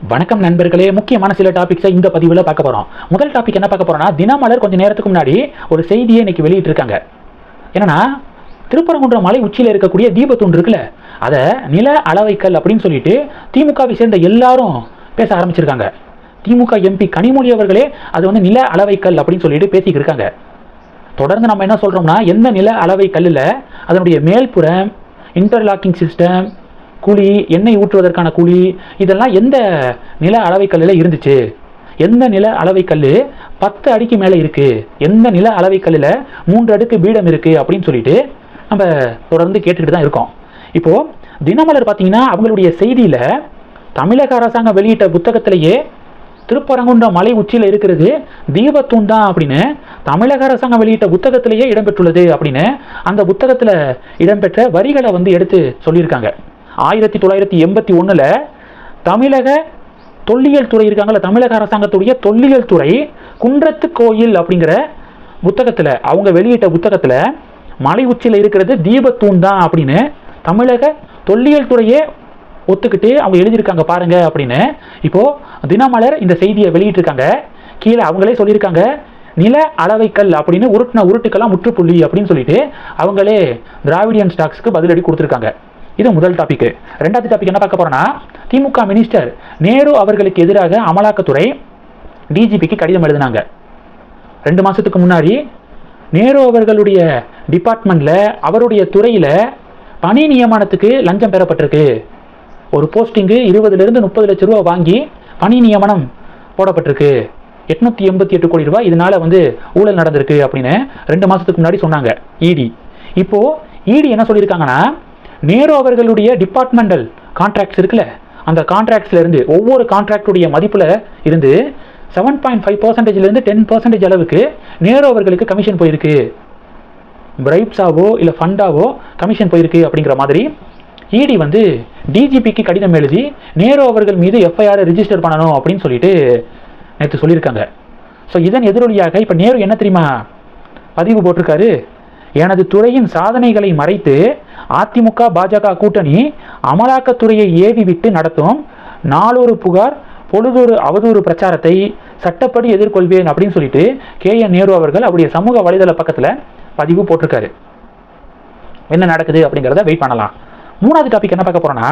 வணக்கம் நண்பர்களே முக்கியமான சில டாபிக்ஸை இந்த பதிவில் பார்க்க போகிறோம் முதல் டாபிக் என்ன பார்க்க போகிறோம்னா தினமலர் கொஞ்சம் நேரத்துக்கு முன்னாடி ஒரு செய்தியை இன்னைக்கு வெளியிட்டிருக்காங்க. என்னன்னா திருப்பரங்குன்றம் மலை உச்சியில் இருக்கக்கூடிய தீபத்தூண் இருக்குல்ல அதை நில அளவைக்கல் அப்படின்னு சொல்லிட்டு திமுகவை சேர்ந்த எல்லாரும் பேச ஆரம்பிச்சிருக்காங்க. திமுக எம்பி கனிமொழி அவர்களே அது வந்து நில அளவைக்கல் அப்படின்னு சொல்லிட்டு பேசிக்கிட்டு இருக்காங்க. தொடர்ந்து நம்ம என்ன சொல்கிறோம்னா எந்த நில அளவை கல்லில் அதனுடைய மேல்புறம் இன்டர்லாக்கிங் சிஸ்டம் குழி எண்ணெய் ஊற்றுவதற்கான குழி இதெல்லாம் எந்த நில அளவை கல்லில் இருந்துச்சு? எந்த நில அளவை கல் பத்து அடிக்கு மேலே இருக்குது எந்த நில அளவை கல்லில் மூன்று அடுக்கு பீடம் இருக்குது அப்படின்னு சொல்லிட்டு நம்ம தொடர்ந்து கேட்டுக்கிட்டு தான் இருக்கோம். இப்போது தினமலர் பார்த்தீங்கன்னா அவங்களுடைய செய்தியில் தமிழக அரசாங்கம் வெளியிட்ட புத்தகத்திலேயே திருப்பரங்குன்றம் மலை உச்சியில் இருக்கிறது தீபத்தூண் தான் அப்படின்னு தமிழக அரசாங்கம் வெளியிட்ட புத்தகத்திலேயே இடம்பெற்றுள்ளது அப்படின்னு அந்த புத்தகத்தில் இடம்பெற்ற வரிகளை வந்து எடுத்து சொல்லியிருக்காங்க. ஆயிரத்தி தொள்ளாயிரத்தி எண்பத்தி ஒன்றில் தமிழக தொல்லியல் துறை இருக்காங்கல்ல தமிழக அரசாங்கத்துடைய தொல்லியல் துறை குன்றத்து கோயில் அப்படிங்கிற புத்தகத்தில் அவங்க வெளியிட்ட புத்தகத்தில் மலை உச்சியில் இருக்கிறது தீபத்தூண் தான் அப்படின்னு தமிழக தொல்லியல் துறையே ஒத்துக்கிட்டு அவங்க எழுதியிருக்காங்க பாருங்க அப்படின்னு இப்போது தினமலர் இந்த செய்தியை வெளியிட்டிருக்காங்க. கீழே அவங்களே சொல்லியிருக்காங்க நில அளவைக்கல் அப்படின்னு உருட்டின உருட்டுக்கெல்லாம் முற்றுப்புள்ளி அப்படின்னு சொல்லிட்டு அவங்களே திராவிடியன் ஸ்டாக்ஸ்க்கு பதிலடி கொடுத்துருக்காங்க. இது முதல் டாபிக் ரெண்டாவது டாபிக் என்ன பார்க்க போறோம்னா திமுக மினிஸ்டர் நேரு அவர்களுக்கு எதிராக அமலாக்கத்துறை டிஜிபிக்கு கடிதம் எழுதினாங்க. ரெண்டு மாசத்துக்கு முன்னாடி நேரு அவர்களுடைய டிபார்ட்மெண்ட்ல அவருடைய துறையில பணி நியமனத்துக்கு லஞ்சம் பெறப்பட்டிருக்கு. ஒரு போஸ்டிங்கு இருபதுலேருந்து முப்பது லட்ச ரூபா வாங்கி பணி நியமனம் போடப்பட்டிருக்கு. எட்நூத்தி எண்பத்தி எட்டு கோடி ரூபாய் இதனால வந்து ஊழல் நடந்திருக்கு அப்படின்னு ரெண்டு மாசத்துக்கு முன்னாடி சொன்னாங்க. இடி இப்போ இடி என்ன சொல்லியிருக்காங்கன்னா நேரு அவர்களுடைய டிபார்ட்மெண்டல் கான்ட்ராக்ட்ஸ் இருக்குல்ல அந்த கான்ட்ராக்ட்ஸ்ல இருந்து ஒவ்வொரு கான்ட்ராக்டுடைய மதிப்புல இருந்து செவன் பாயிண்ட் ஃபைவ் பர்சன்டேஜ்லேருந்து டென் பர்சன்டேஜ் அளவுக்கு நேரு அவர்களுக்கு கமிஷன் போயிருக்கு. பிரைப்ஸாவோ இல்லை ஃபண்டாவோ கமிஷன் போயிருக்கு அப்படிங்கிற மாதிரி இடி வந்து டிஜிபிக்கு கடிதம் எழுதி நேரு அவர்கள் மீது எஃப்ஐஆர் ரிஜிஸ்டர் பண்ணணும் அப்படின்னு சொல்லிட்டு நேற்று சொல்லியிருக்காங்க. ஸோ இதன் எதிரொலியாக இப்போ நேரு என்ன தெரியுமா? பதிவு போட்டிருக்காரு. எனது துறையின் சாதனைகளை மறைத்து அதிமுக பாஜக கூட்டணி அமலாக்கத்துறையை ஏவி விட்டு நடத்தும் நாளொரு புகார் பொழுதொரு அவதூறு பிரச்சாரத்தை சட்டப்படி எதிர்கொள்வேன் அப்படின்னு சொல்லிட்டு கே. என். நேரு அவர்கள் அவருடைய சமூக வலைதள பக்கத்தில் பதிவு போட்டிருக்காரு. என்ன நடக்குது அப்படிங்கிறத வெயிட் பண்ணலாம். மூணாவது டாபிக் என்ன பார்க்க போறோம்னா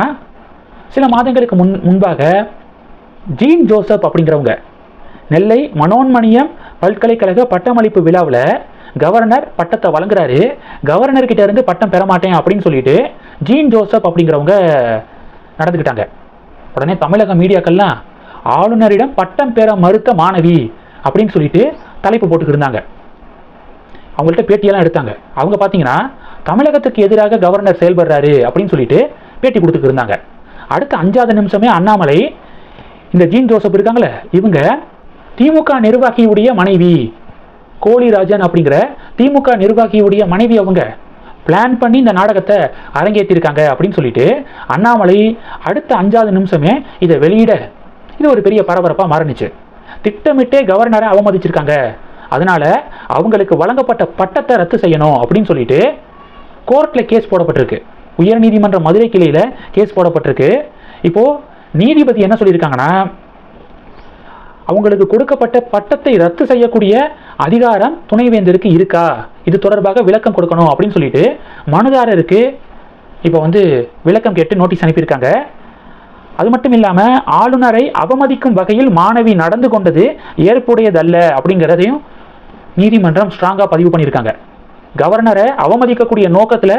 சில மாதங்களுக்கு முன் முன்பாக ஜீன் ஜோசப் அப்படிங்கிறவங்க நெல்லை மனோன்மணியம் பல்கலைக்கழக பட்டமளிப்பு விழாவில் கவர்னர் பட்டத்தை வழங்குறாரு. கவர்னர் கிட்ட இருந்து பட்டம் பெற மாட்டேன் அப்படின்னு சொல்லிட்டு ஜீன் ஜோசப் அப்படிங்கிறவங்க நடந்துக்கிட்டாங்க. உடனே தமிழக மீடியாக்கள்லாம் ஆளுநரிடம் பட்டம் பெற மறுத்த மாணவி அப்படின்னு சொல்லிட்டு தலைப்பு போட்டுக்கிட்டு இருந்தாங்க. அவங்கள்ட்ட பேட்டியெல்லாம் எடுத்தாங்க. அவங்க பார்த்தீங்கன்னா தமிழகத்துக்கு எதிராக கவர்னர் செயல்படுறாரு அப்படின்னு சொல்லிட்டு பேட்டி கொடுத்துட்டு இருந்தாங்க. அடுத்த அஞ்சாவது நிமிஷமே அண்ணாமலை இந்த ஜீன் ஜோசப் இருக்காங்களே இவங்க திமுக நிர்வாகியுடைய மனைவி கோழிராஜன் அப்படிங்கிற திமுக நிர்வாகியுடைய மனைவி அவங்க பிளான் பண்ணி இந்த நாடகத்தை அரங்கேற்றிருக்காங்க அப்படின்னு சொல்லிட்டு அண்ணாமலை அடுத்த அஞ்சாவது நிமிஷமே இதை வெளியிட இது ஒரு பெரிய பரபரப்பாக மாறினுச்சு. திட்டமிட்டே கவர்னரை அவமதிச்சிருக்காங்க. அதனால அவங்களுக்கு வழங்கப்பட்ட பட்டத்தை ரத்து செய்யணும் அப்படின்னு சொல்லிட்டு கோர்ட்டில் கேஸ் போடப்பட்டிருக்கு. உயர்நீதிமன்ற மதுரை கிளையில் கேஸ் போடப்பட்டிருக்கு. இப்போது நீதிபதி என்ன சொல்லியிருக்காங்கன்னா அவங்களுக்கு கொடுக்கப்பட்ட பட்டத்தை ரத்து செய்யக்கூடிய அதிகாரம் துணைவேந்தருக்கு இருக்கா? இது தொடர்பாக விளக்கம் கொடுக்கணும் அப்படின்னு சொல்லிட்டு மனுதாரருக்கு இப்போ வந்து விளக்கம் கேட்டு நோட்டீஸ் அனுப்பியிருக்காங்க. அது மட்டும் இல்லாமல் ஆளுநரை அவமதிக்கும் வகையில் மாணவி நடந்து கொண்டது ஏற்புடையதல்ல அப்படிங்கிறதையும் நீதிமன்றம் ஸ்ட்ராங்காக பதிவு பண்ணியிருக்காங்க. கவர்னரை அவமதிக்கக்கூடிய நோக்கத்தில்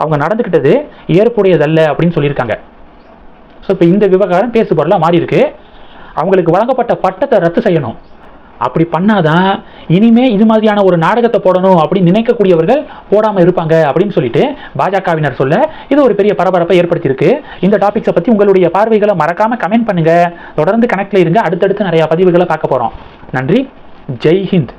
அவங்க நடந்துக்கிட்டது ஏற்புடையதல்ல அப்படின்னு சொல்லியிருக்காங்க. ஸோ இப்போ இந்த விவகாரம் பேசுபொருளாக மாறி இருக்குது அவங்களுக்கு வழங்கப்பட்ட பட்டத்தை ரத்து செய்யணும். அப்படி பண்ணாதான் இனிமே இது மாதிரியான ஒரு நாடகத்தை போடணும் அப்படின்னு நினைக்கக்கூடியவர்கள் போடாமல் இருப்பாங்க அப்படின்னு சொல்லிட்டு பாஜகவினர் சொல்ல இது ஒரு பெரிய பரபரப்பை ஏற்படுத்தியிருக்கு. இந்த டாபிக்ஸை பற்றி உங்களுடைய பார்வைகளை மறக்காம கமெண்ட் பண்ணுங்க. தொடர்ந்து கனெக்ட்ல இருங்க. அடுத்தடுத்து நிறைய பதிவுகளை பார்க்க போறோம். நன்றி. ஜெய் ஹிந்த்.